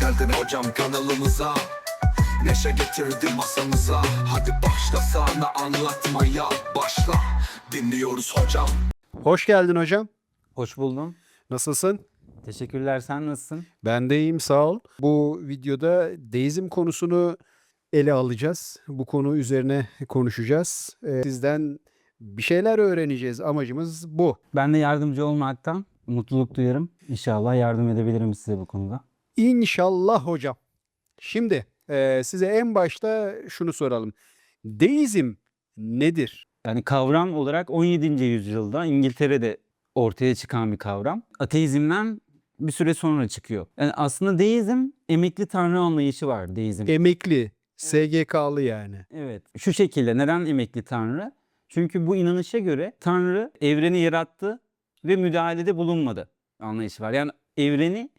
geldin hocam kanalımıza Neşe getirdi masamıza Hadi başla sana anlatmaya Başla dinliyoruz hocam Hoş geldin hocam. Hoş buldum. Nasılsın? Teşekkürler. Sen nasılsın? Ben de iyiyim sağ ol. Bu videoda deizm konusunu ele alacağız. Bu konu üzerine konuşacağız. Ee, sizden bir şeyler öğreneceğiz. Amacımız bu. Ben de yardımcı olmaktan mutluluk duyarım. İnşallah yardım edebilirim size bu konuda. İnşallah hocam. Şimdi e, size en başta şunu soralım. Deizm nedir? Yani kavram olarak 17. yüzyılda İngiltere'de ortaya çıkan bir kavram. Ateizmden bir süre sonra çıkıyor. Yani aslında deizm emekli tanrı anlayışı var deizm. Emekli, SGK'lı yani. Evet. Şu şekilde neden emekli tanrı? Çünkü bu inanışa göre tanrı evreni yarattı ve müdahalede bulunmadı anlayışı var. Yani evreni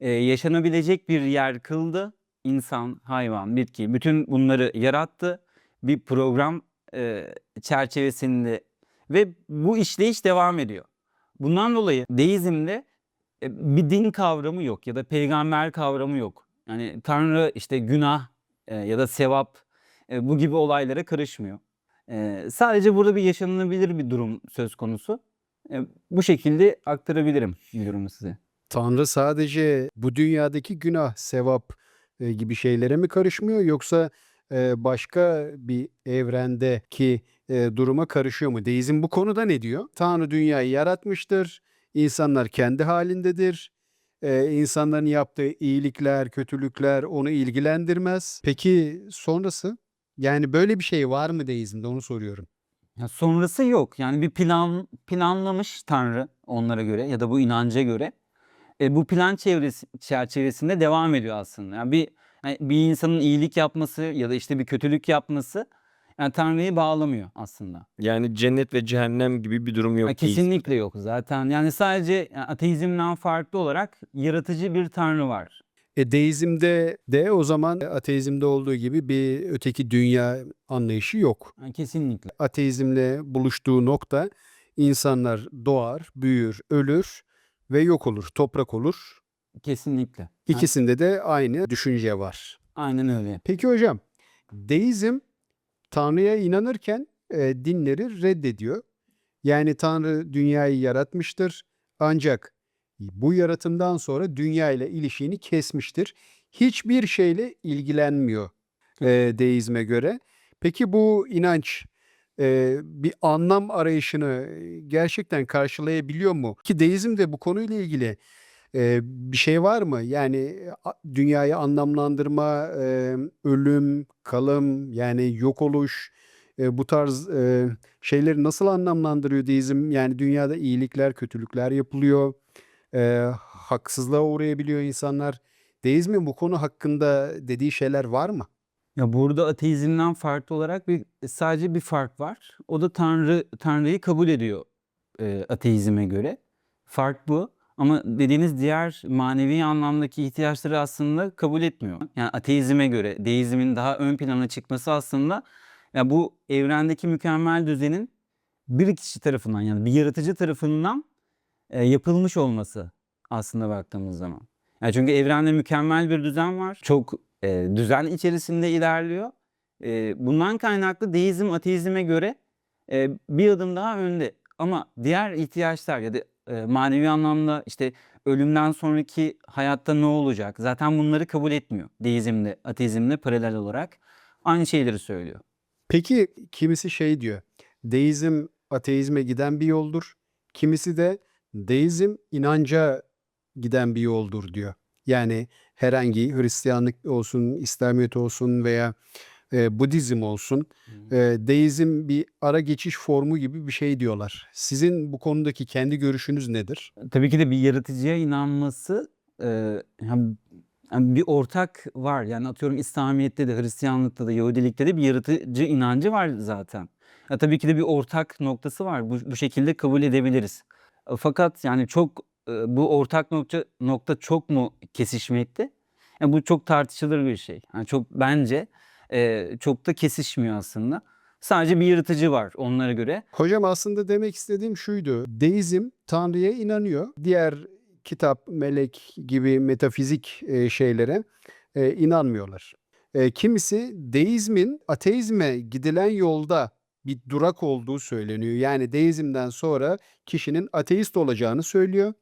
e, yaşanabilecek bir yer kıldı. İnsan, hayvan, bitki bütün bunları yarattı. Bir program e, çerçevesinde ve bu işleyiş devam ediyor. Bundan dolayı deizmde e, bir din kavramı yok ya da peygamber kavramı yok. Yani Tanrı işte günah e, ya da sevap e, bu gibi olaylara karışmıyor. E, sadece burada bir yaşanılabilir bir durum söz konusu. E, bu şekilde aktarabilirim durumu size. Tanrı sadece bu dünyadaki günah, sevap e, gibi şeylere mi karışmıyor yoksa e, başka bir evrendeki e, duruma karışıyor mu? Deizm bu konuda ne diyor? Tanrı dünyayı yaratmıştır. İnsanlar kendi halindedir. İnsanların yaptığı iyilikler, kötülükler onu ilgilendirmez. Peki sonrası? Yani böyle bir şey var mı deizmde onu soruyorum. Ya sonrası yok. Yani bir plan planlamış Tanrı onlara göre ya da bu inanca göre. E, bu plan çevresi, çerçevesinde devam ediyor aslında. Yani bir yani bir insanın iyilik yapması ya da işte bir kötülük yapması yani Tanrı'yı bağlamıyor aslında. Yani cennet ve cehennem gibi bir durum yok. Ha, değil. kesinlikle yok zaten. Yani sadece yani ateizmden farklı olarak yaratıcı bir Tanrı var. E deizmde de o zaman ateizmde olduğu gibi bir öteki dünya anlayışı yok. Yani kesinlikle. ateizmle buluştuğu nokta insanlar doğar, büyür, ölür ve yok olur, toprak olur. Kesinlikle. İkisinde de aynı düşünce var. aynen öyle. Peki hocam, deizm Tanrı'ya inanırken e, dinleri reddediyor. Yani Tanrı dünyayı yaratmıştır ancak bu yaratımdan sonra dünya ile ilişiğini kesmiştir. Hiçbir şeyle ilgilenmiyor e, deizme göre. Peki bu inanç e, bir anlam arayışını gerçekten karşılayabiliyor mu? Ki deizmde bu konuyla ilgili e, bir şey var mı? Yani dünyayı anlamlandırma, e, ölüm, kalım, yani yok oluş, e, bu tarz e, şeyleri nasıl anlamlandırıyor deizm? Yani dünyada iyilikler, kötülükler yapılıyor, e, haksızlığa uğrayabiliyor insanlar. Deizmin bu konu hakkında dediği şeyler var mı? Ya burada ateizmden farklı olarak bir sadece bir fark var. O da Tanrı Tanrı'yı kabul ediyor e, ateizme göre. Fark bu. Ama dediğiniz diğer manevi anlamdaki ihtiyaçları aslında kabul etmiyor. Yani ateizme göre deizmin daha ön plana çıkması aslında ya bu evrendeki mükemmel düzenin bir kişi tarafından yani bir yaratıcı tarafından e, yapılmış olması aslında baktığımız zaman. Yani çünkü evrende mükemmel bir düzen var. Çok e, düzen içerisinde ilerliyor. E, bundan kaynaklı deizm ateizme göre e, bir adım daha önde. Ama diğer ihtiyaçlar ya da e, manevi anlamda işte ölümden sonraki hayatta ne olacak? Zaten bunları kabul etmiyor. Deizmle, ateizmle paralel olarak aynı şeyleri söylüyor. Peki kimisi şey diyor. Deizm ateizme giden bir yoldur. Kimisi de deizm inanca giden bir yoldur diyor. Yani herhangi Hristiyanlık olsun, İslamiyet olsun veya e, Budizm olsun. E, deizm bir ara geçiş formu gibi bir şey diyorlar. Sizin bu konudaki kendi görüşünüz nedir? Tabii ki de bir yaratıcıya inanması e, yani bir ortak var. Yani atıyorum İslamiyet'te de Hristiyanlıkta da Yahudilikte de bir yaratıcı inancı var zaten. Ya tabii ki de bir ortak noktası var. Bu, bu şekilde kabul edebiliriz. E, Fakat yani çok e, bu ortak nokta nokta çok mu kesişmekte? Yani bu çok tartışılır bir şey. Yani çok bence e, çok da kesişmiyor aslında. Sadece bir yaratıcı var onlara göre. Hocam aslında demek istediğim şuydu. Deizm Tanrı'ya inanıyor. Diğer kitap, melek gibi metafizik e, şeylere e, inanmıyorlar. E, kimisi deizmin ateizme gidilen yolda bir durak olduğu söyleniyor. Yani deizmden sonra kişinin ateist olacağını söylüyor.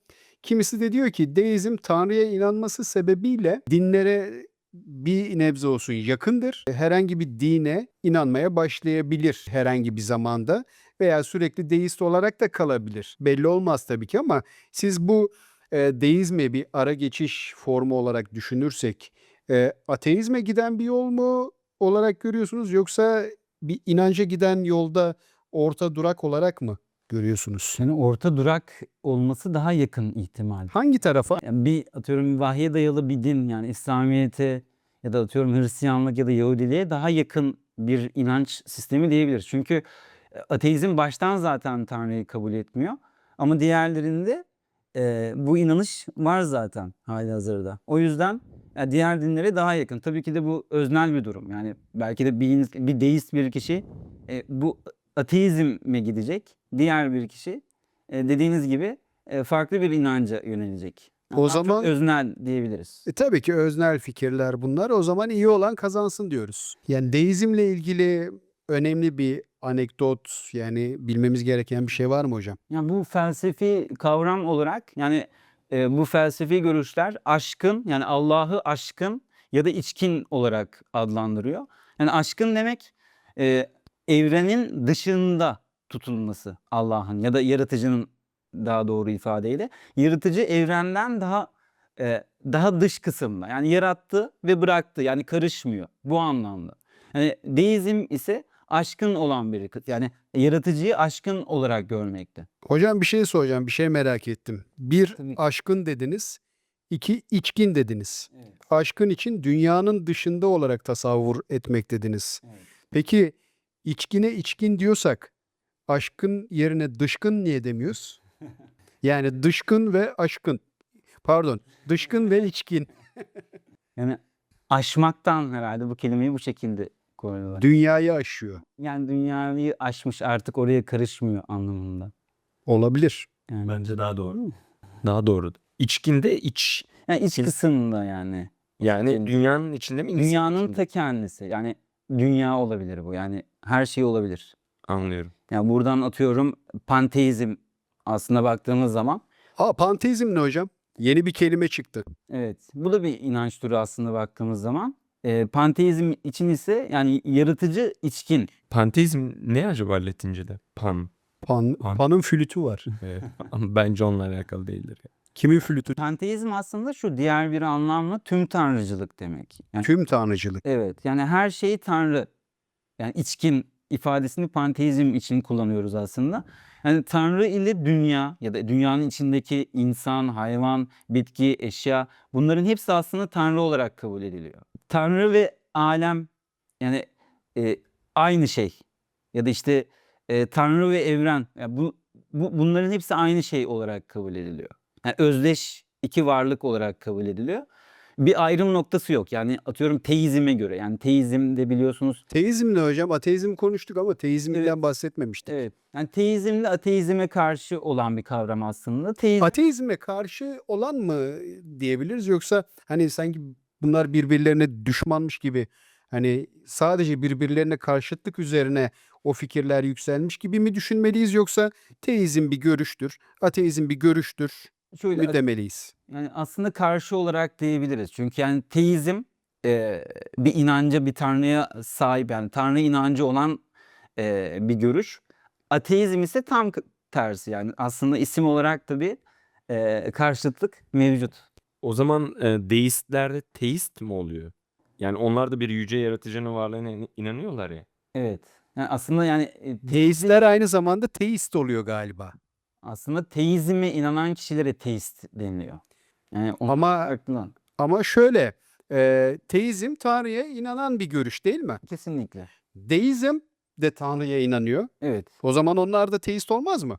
Kimisi de diyor ki deizm Tanrı'ya inanması sebebiyle dinlere bir nebze olsun yakındır. Herhangi bir dine inanmaya başlayabilir herhangi bir zamanda veya sürekli deist olarak da kalabilir. Belli olmaz tabii ki ama siz bu e, deizmi bir ara geçiş formu olarak düşünürsek e, ateizme giden bir yol mu olarak görüyorsunuz yoksa bir inanca giden yolda orta durak olarak mı görüyorsunuz? Yani orta durak olması daha yakın ihtimal. Hangi tarafa? Yani bir atıyorum vahye dayalı bir din yani İslamiyet'e ya da atıyorum Hristiyanlık ya da Yahudiliğe daha yakın bir inanç sistemi diyebiliriz. Çünkü e, ateizm baştan zaten Tanrı'yı kabul etmiyor. Ama diğerlerinde e, bu inanış var zaten halihazırda. O yüzden ya diğer dinlere daha yakın. Tabii ki de bu öznel bir durum. Yani belki de bir, bir deist bir kişi e, bu ateizme gidecek. Diğer bir kişi e, dediğiniz gibi e, farklı bir inanca yönelecek. O Daha çok zaman- öznel diyebiliriz. E, tabii ki öznel fikirler bunlar. O zaman iyi olan kazansın diyoruz. Yani deizmle ilgili önemli bir anekdot yani bilmemiz gereken bir şey var mı hocam? Yani bu felsefi kavram olarak yani e, bu felsefi görüşler aşkın yani Allah'ı aşkın ya da içkin olarak adlandırıyor. Yani aşkın demek e, evrenin dışında tutulması Allah'ın ya da yaratıcının daha doğru ifadeyle yaratıcı evrenden daha e, daha dış kısımda yani yarattı ve bıraktı yani karışmıyor bu anlamda. Yani deizm ise aşkın olan bir yani yaratıcıyı aşkın olarak görmekte. Hocam bir şey soracağım, bir şey merak ettim. Bir Tabii. aşkın dediniz, iki içkin dediniz. Aşkın için dünyanın dışında olarak tasavvur etmek dediniz. Peki içkine içkin diyorsak aşkın yerine dışkın niye demiyoruz? Yani dışkın ve aşkın. Pardon, dışkın ve içkin. Yani aşmaktan herhalde bu kelimeyi bu şekilde koyuyorlar. Dünyayı aşıyor. Yani dünyayı aşmış artık oraya karışmıyor anlamında. Olabilir. Yani, Bence daha doğru. Daha doğru. İçkinde iç. yani iç kısımda yani. Yani dünyanın içinde mi? Dünyanın içinde? ta kendisi. Yani dünya olabilir bu. Yani her şey olabilir. Anlıyorum. Yani buradan atıyorum panteizm aslında baktığımız zaman Aa panteizm ne hocam? Yeni bir kelime çıktı. evet bu da bir inanç türü aslında baktığımız zaman. Ee, panteizm için ise yani yaratıcı içkin. Panteizm ne acaba Latince'de? Pan. Pan, Pan- panın flütü var. Evet. Ama Bence onunla alakalı değildir. ya. Kimin flütü? Panteizm aslında şu diğer bir anlamla tüm tanrıcılık demek. Yani Tüm tanrıcılık. Evet yani her şey tanrı. Yani içkin ifadesini panteizm için kullanıyoruz aslında. Yani tanrı ile dünya ya da dünyanın içindeki insan, hayvan, bitki, eşya bunların hepsi aslında tanrı olarak kabul ediliyor. Tanrı ve alem yani e, aynı şey. Ya da işte e, tanrı ve evren yani bu, bu bunların hepsi aynı şey olarak kabul ediliyor. Yani özdeş iki varlık olarak kabul ediliyor bir ayrım noktası yok. Yani atıyorum teizme göre. Yani teizmde biliyorsunuz Teizm ne hocam? Ateizm konuştuk ama teizmden Evet. bahsetmemiştik. evet. Yani teizmle ateizme karşı olan bir kavram aslında. Teizm Ateizme karşı olan mı diyebiliriz yoksa hani sanki bunlar birbirlerine düşmanmış gibi hani sadece birbirlerine karşıtlık üzerine o fikirler yükselmiş gibi mi düşünmeliyiz yoksa teizm bir görüştür, ateizm bir görüştür şöyle mü demeliyiz? yani aslında karşı olarak diyebiliriz. Çünkü yani teizm e, bir inanca, bir tanrıya sahip yani tanrı inancı olan e, bir görüş. Ateizm ise tam tersi yani aslında isim olarak da bir e, karşıtlık mevcut. O zaman e, deistlerde teist mi oluyor? Yani onlar da bir yüce yaratıcının varlığına in- inanıyorlar ya. Evet. Yani aslında yani e, Teistler aynı zamanda teist oluyor galiba. Aslında teizme inanan kişilere teist deniliyor. Yani Ama farklı. ama şöyle e, teizm Tanrı'ya inanan bir görüş değil mi? Kesinlikle. Deizm de Tanrı'ya inanıyor. Evet. O zaman onlar da teist olmaz mı?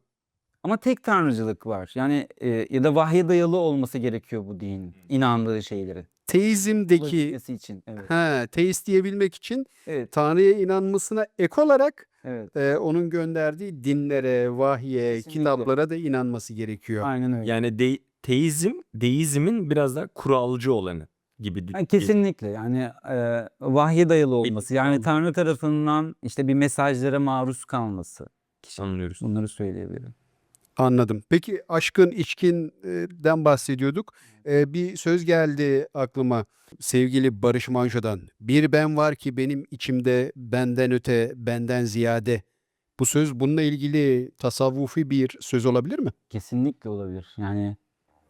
Ama tek tanrıcılık var. Yani e, ya da vahye dayalı olması gerekiyor bu dinin inandığı şeyleri. Teizmdeki için. Evet. ha, teist diyebilmek için Evet. Tanrı'ya inanmasına ek olarak Evet. e, onun gönderdiği dinlere, vahye, Kesinlikle. kitaplara da inanması gerekiyor. Aynen öyle. Yani de- teizm deizmin biraz daha kuralcı olanı gibi. Yani kesinlikle yani e, vahye dayalı olması yani Tanrı tarafından işte bir mesajlara maruz kalması. Anlıyoruz. Bunları söyleyebilirim. Anladım. Peki aşkın, içkinden bahsediyorduk. Ee, bir söz geldi aklıma sevgili Barış Manço'dan. Bir ben var ki benim içimde benden öte, benden ziyade. Bu söz bununla ilgili tasavvufi bir söz olabilir mi? Kesinlikle olabilir. Yani,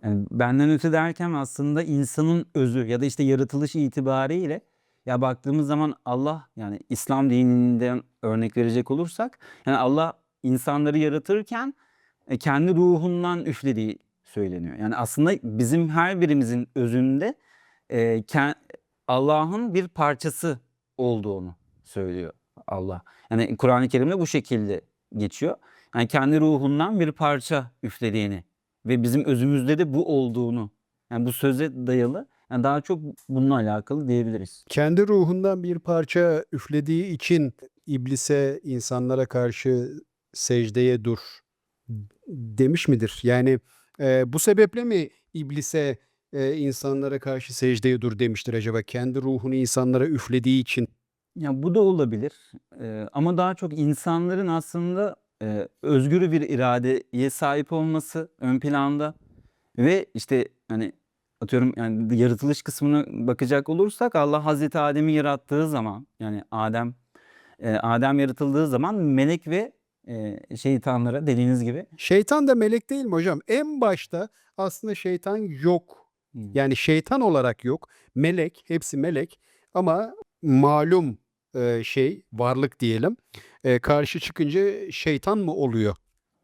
yani benden öte derken aslında insanın özü ya da işte yaratılış itibariyle ya baktığımız zaman Allah yani İslam dininden örnek verecek olursak yani Allah insanları yaratırken e, kendi ruhundan üflediği söyleniyor. Yani aslında bizim her birimizin özünde e, Allah'ın bir parçası olduğunu söylüyor Allah. Yani Kur'an-ı Kerim'de bu şekilde geçiyor. Yani kendi ruhundan bir parça üflediğini ve bizim özümüzde de bu olduğunu yani bu söze dayalı yani daha çok bununla alakalı diyebiliriz. Kendi ruhundan bir parça üflediği için iblise, insanlara karşı secdeye dur demiş midir? Yani e, bu sebeple mi iblise, e, insanlara karşı secdeye dur demiştir acaba? Kendi ruhunu insanlara üflediği için. Ya bu da olabilir Eee, ama daha çok insanların aslında eee, özgür bir iradeye sahip olması ön planda ve işte hani atıyorum yani yaratılış kısmına bakacak olursak Allah Hazreti Adem'i yarattığı zaman yani Adem eee, Adem yaratıldığı zaman melek ve eee, şeytanlara dediğiniz gibi Şeytan da melek değil mi hocam? En başta aslında şeytan yok. Hmm. Yani şeytan olarak yok. Melek, hepsi melek ama malum e, şey, varlık diyelim. e, karşı çıkınca şeytan mı oluyor?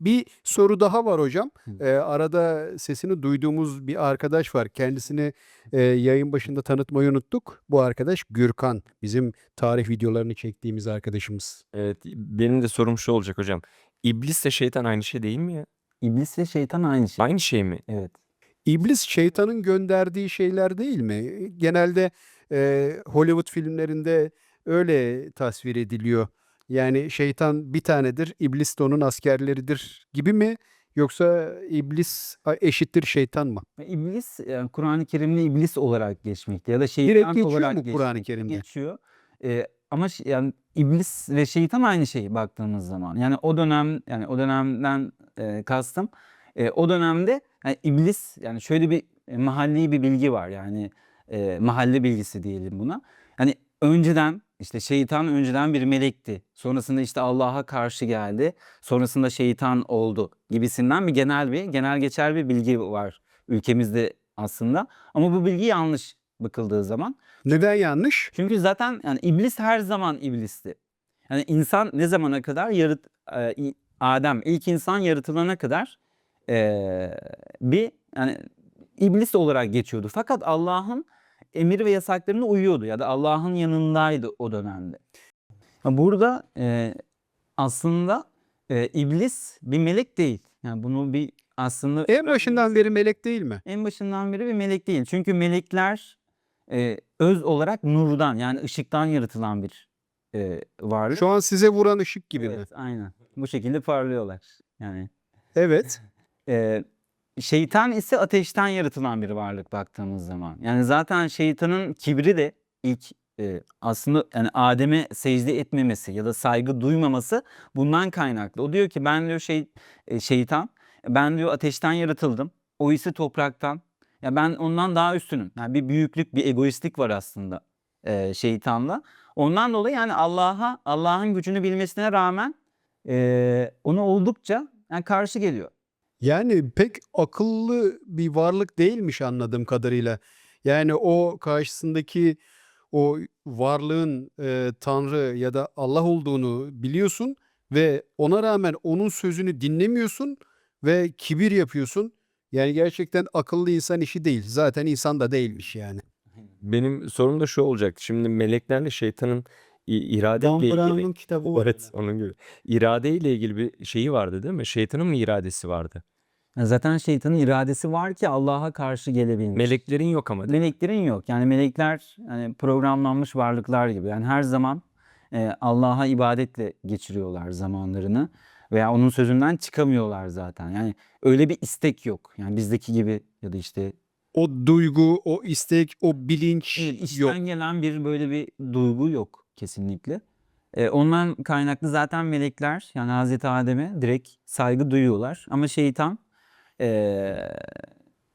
Bir soru daha var hocam. Hı. E, arada sesini duyduğumuz bir arkadaş var. Kendisini e, yayın başında tanıtmayı unuttuk. Bu arkadaş Gürkan. Bizim tarih videolarını çektiğimiz arkadaşımız. Evet, benim de sorum şu olacak hocam. İblisle şeytan aynı şey değil mi ya? İblis ve şeytan aynı şey. Aynı şey mi? Evet. İblis şeytanın gönderdiği şeyler değil mi? Genelde e, Hollywood filmlerinde öyle tasvir ediliyor. Yani şeytan bir tanedir, iblis de onun askerleridir gibi mi? Yoksa iblis eşittir şeytan mı? Ve İblis yani Kur'an-ı Kerim'de iblis olarak geçmekte ya da Direkt şeytan geçiyor olarak mu Kur'an-ı. Kerim'de? Geçiyor. Ee, ama yani iblis ve şeytan aynı şey baktığımız zaman. Yani o dönem yani o dönemden e, kastım e, o dönemde yani iblis yani şöyle bir e, mahalli bir bilgi var yani e, mahalle bilgisi diyelim buna. Yani önceden işte şeytan önceden bir melekti. Sonrasında işte Allah'a karşı geldi. Sonrasında şeytan oldu gibisinden bir genel bir genel geçer bir bilgi var ülkemizde aslında. Ama bu bilgi yanlış bakıldığı zaman. Neden yanlış? Çünkü zaten yani iblis her zaman iblisti. Yani insan ne zamana kadar yarat e, Adem ilk insan yaratılana kadar e, bir yani iblis olarak geçiyordu. Fakat Allah'ın emir ve yasaklarına uyuyordu ya da Allah'ın yanındaydı o dönemde. Burada e, aslında e, iblis bir melek değil. Yani bunu bir aslında En başından beri melek değil mi? en başından beri bir melek değil. Çünkü melekler e, öz olarak nurdan yani ışıktan yaratılan bir e, varlık. Şu an size vuran ışık gibi mi? evet, aynen. Bu şekilde parlıyorlar. Yani Evet. e, şeytan ise ateşten yaratılan bir varlık baktığımız zaman. Yani zaten şeytanın kibri de ilk e, aslında yani Adem'e secde etmemesi ya da saygı duymaması bundan kaynaklı. O diyor ki ben diyor şey e, şeytan ben diyor ateşten yaratıldım. O ise topraktan. Ya ben ondan daha üstünüm. Yani bir büyüklük, bir egoistlik var aslında e, şeytanla. Ondan dolayı yani Allah'a, Allah'ın gücünü bilmesine rağmen e, ona oldukça yani karşı geliyor. Yani pek akıllı bir varlık değilmiş anladığım kadarıyla. Yani o karşısındaki o varlığın e, Tanrı ya da Allah olduğunu biliyorsun ve ona rağmen onun sözünü dinlemiyorsun ve kibir yapıyorsun. Yani gerçekten akıllı insan işi değil. Zaten insan da değilmiş yani. Benim sorum da şu olacak. Şimdi meleklerle şeytanın i- iradeyle Dan ilgili Brown'un kitabı var. Evet, onun gibi. İradeyle ilgili bir şeyi vardı değil mi? Şeytanın mı iradesi vardı? Yani zaten şeytanın iradesi var ki Allah'a karşı gelebilmiş. Meleklerin yok ama değil mi? Meleklerin yok. Yani melekler hani programlanmış varlıklar gibi. Yani her zaman e, Allah'a ibadetle geçiriyorlar zamanlarını veya onun sözünden çıkamıyorlar zaten. Yani öyle bir istek yok. Yani bizdeki gibi ya da işte O duygu, o istek, o bilinç Evet, yok. içten gelen bir böyle bir duygu yok kesinlikle. Ee, ondan kaynaklı zaten melekler yani Hazreti Adem'e direkt saygı duyuyorlar. Ama şeytan eee,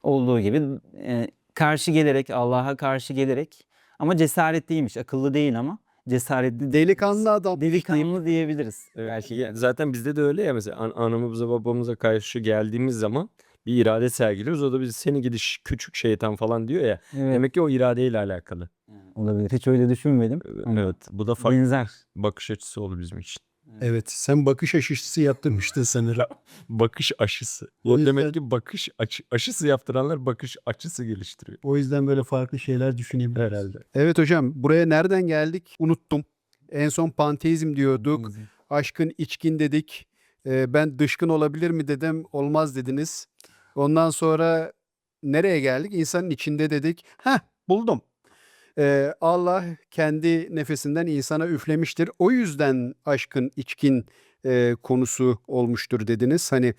olduğu gibi eee, karşı gelerek Allah'a karşı gelerek ama cesaretliymiş. Akıllı değil ama cesaretli. Delikanlı adam. Delikanlı diyebiliriz. Belki yani zaten bizde de öyle ya mesela an- anamıza babamıza karşı geldiğimiz zaman bir irade sergiliyoruz. O da biz seni gidiş küçük şeytan falan diyor ya. Evet. Demek ki o iradeyle alakalı. Olabilir. Hiç öyle düşünmedim. Ama Evet. Bu da farklı Benzer. bakış açısı oldu bizim için. Evet sen bakış aşısı yaptırmıştın sanırım. Bakış aşısı. O yüzden- demek ki bakış açı, aşısı yaptıranlar bakış açısı geliştiriyor. O yüzden böyle farklı şeyler düşünebilir herhalde. Evet hocam buraya nereden geldik unuttum. En son panteizm diyorduk. Aşkın içkin dedik. Ee, ben dışkın olabilir mi dedim. Olmaz dediniz. Ondan sonra nereye geldik? İnsanın içinde dedik. Heh buldum. Allah kendi nefesinden insana üflemiştir. O yüzden aşkın içkin e, konusu olmuştur dediniz. Hani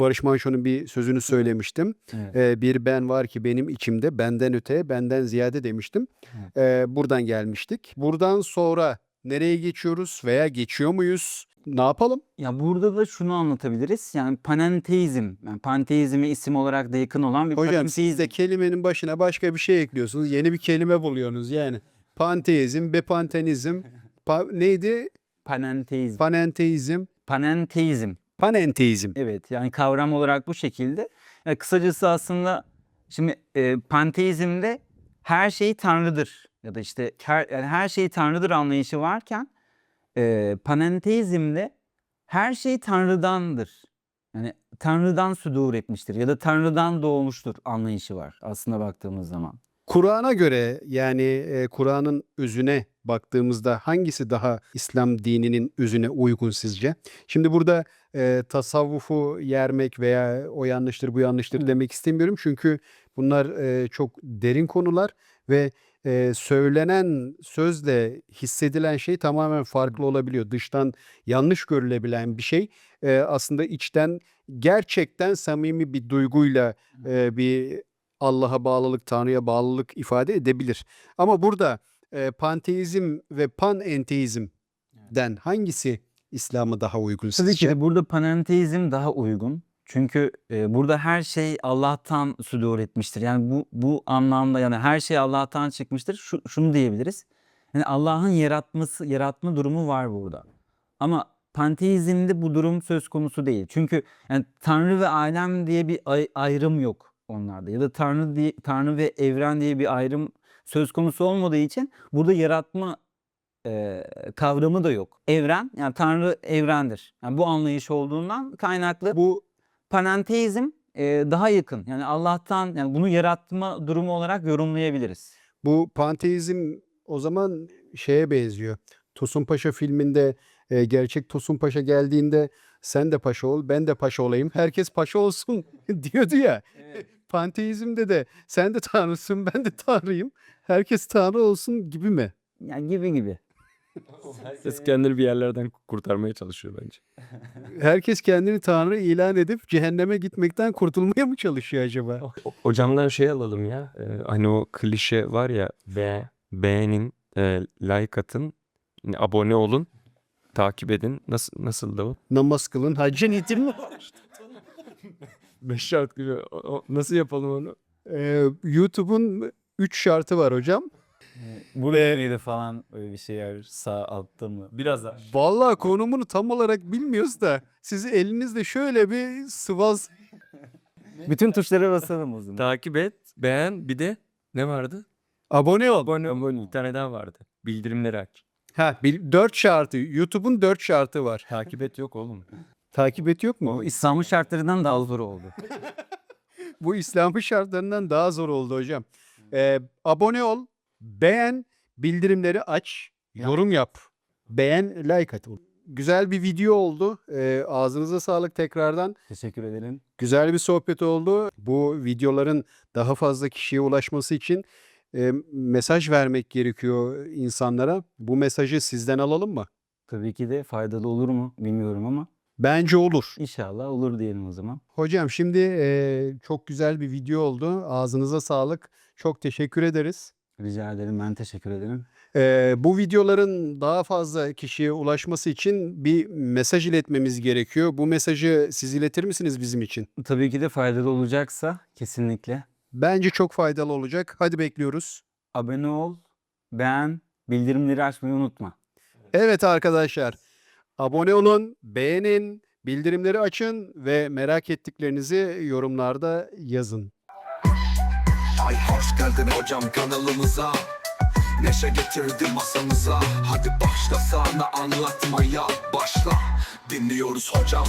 Barış Manço'nun bir sözünü söylemiştim. Evet. Ee, bir ben var ki benim içimde benden öte benden ziyade demiştim. Evet. Ee, buradan gelmiştik. Buradan sonra nereye geçiyoruz veya geçiyor muyuz? Ne yapalım? Ya burada da şunu anlatabiliriz. Yani panenteizm, yani panteizme isim olarak da yakın olan bir Hocam siz panenteizm. de kelimenin başına başka bir şey ekliyorsunuz. Yeni bir kelime buluyorsunuz yani. Panteizm, bepantenizm, pa- neydi? Panenteizm. Panenteizm, Panenteizm. panenteizm. Evet yani kavram olarak bu şekilde. Yani kısacası aslında şimdi e, panteizmde her şey tanrıdır ya da işte her, yani her şey tanrıdır anlayışı varken e, panenteizmde her şey tanrıdandır. Yani tanrıdan sudur etmiştir ya da tanrıdan doğmuştur anlayışı var aslında baktığımız zaman. Kur'an'a göre yani e, Kur'an'ın özüne baktığımızda hangisi daha İslam dininin özüne uygun sizce? Şimdi burada e, tasavvufu yermek veya o yanlıştır bu yanlıştır demek istemiyorum. Çünkü bunlar e, çok derin konular ve e, söylenen sözle hissedilen şey tamamen farklı olabiliyor. Dıştan yanlış görülebilen bir şey e, aslında içten gerçekten samimi bir duyguyla e, bir Allah'a bağlılık, Tanrı'ya bağlılık ifade edebilir. Ama burada e, panteizm ve panenteizmden hangisi İslam'a daha uygun Tabii ki sizce? de burada panenteizm daha uygun. Çünkü e, burada her şey Allah'tan sudur etmiştir. Yani bu bu anlamda yani her şey Allah'tan çıkmıştır. Şu, şunu diyebiliriz. Yani Allah'ın yaratması, yaratma durumu var burada. Ama panteizmde bu durum söz konusu değil. Çünkü yani Tanrı ve alem diye bir ay- ayrım yok onlarda. Ya da Tanrı diye, Tanrı ve evren diye bir ayrım söz konusu olmadığı için burada yaratma e, kavramı da yok. Evren yani Tanrı evrendir. Yani bu anlayış olduğundan kaynaklı Bu panenteizm e, daha yakın. Yani Allah'tan yani bunu yaratma durumu olarak yorumlayabiliriz. bu panteizm o zaman şeye benziyor. Tosun Paşa filminde e, gerçek Tosun Paşa geldiğinde sen de paşa ol, ben de paşa olayım. Herkes paşa olsun diyordu ya. Panteizmde de sen de tanrısın, ben de tanrıyım. Herkes tanrı olsun gibi mi? Yani gibi gibi. Herkes kendini bir yerlerden kurtarmaya çalışıyor bence. Herkes kendini tanrı ilan edip cehenneme gitmekten kurtulmaya mı çalışıyor acaba? O- Hocamdan şey alalım ya. e, hani o klişe var ya be, beğenin, e, like atın, abone olun, takip edin. Nasıl nasıl da o? Namaz kılın, haccın itim Beş şart gibi. O- o- nasıl yapalım onu? Ee, YouTube'un 3 şartı var hocam. Buraya mıydı falan öyle bir şeyler sağ altta mı? Biraz daha. Vallahi konumunu tam olarak bilmiyoruz da sizi elinizde şöyle bir sıvaz Bütün tuşlara basalım o zaman. Takip et, beğen, bir de ne vardı? abone ol. Abone, abone. Bir tane daha vardı. Bildirimleri aç. Ha, 4 şartı. YouTube'un 4 şartı var. Takip et yok oğlum. Takip et yok mu? O İslam'ın şartlarından daha zor oldu. Bu İslam'ın şartlarından daha zor oldu hocam. Ee, abone ol, beğen, bildirimleri aç, yorum yap. Beğen, like at. Güzel bir video oldu. Ee, ağzınıza sağlık tekrardan. Teşekkür ederim. Güzel bir sohbet oldu. Bu videoların daha fazla kişiye ulaşması için e, mesaj vermek gerekiyor insanlara. Bu mesajı sizden alalım mı? Tabii ki de faydalı olur mu bilmiyorum ama Bence olur. İnşallah olur diyelim o zaman. Hocam şimdi eee, çok güzel bir video oldu. Ağzınıza sağlık. Çok teşekkür ederiz. Rica ederim. Ben teşekkür ederim. Eee, bu videoların daha fazla kişiye ulaşması için bir mesaj iletmemiz gerekiyor. Bu mesajı siz iletir misiniz bizim için? Tabii ki de faydalı olacaksa kesinlikle Bence çok faydalı olacak. Hadi bekliyoruz. abone ol, beğen, bildirimleri açmayı unutma. Evet arkadaşlar. Abone olun, beğenin, bildirimleri açın ve merak ettiklerinizi yorumlarda yazın. Ay hoş geldin hocam kanalımıza. Neşe getirdi masamıza. Hadi başla sana anlatmaya. Başla. Dinliyoruz hocam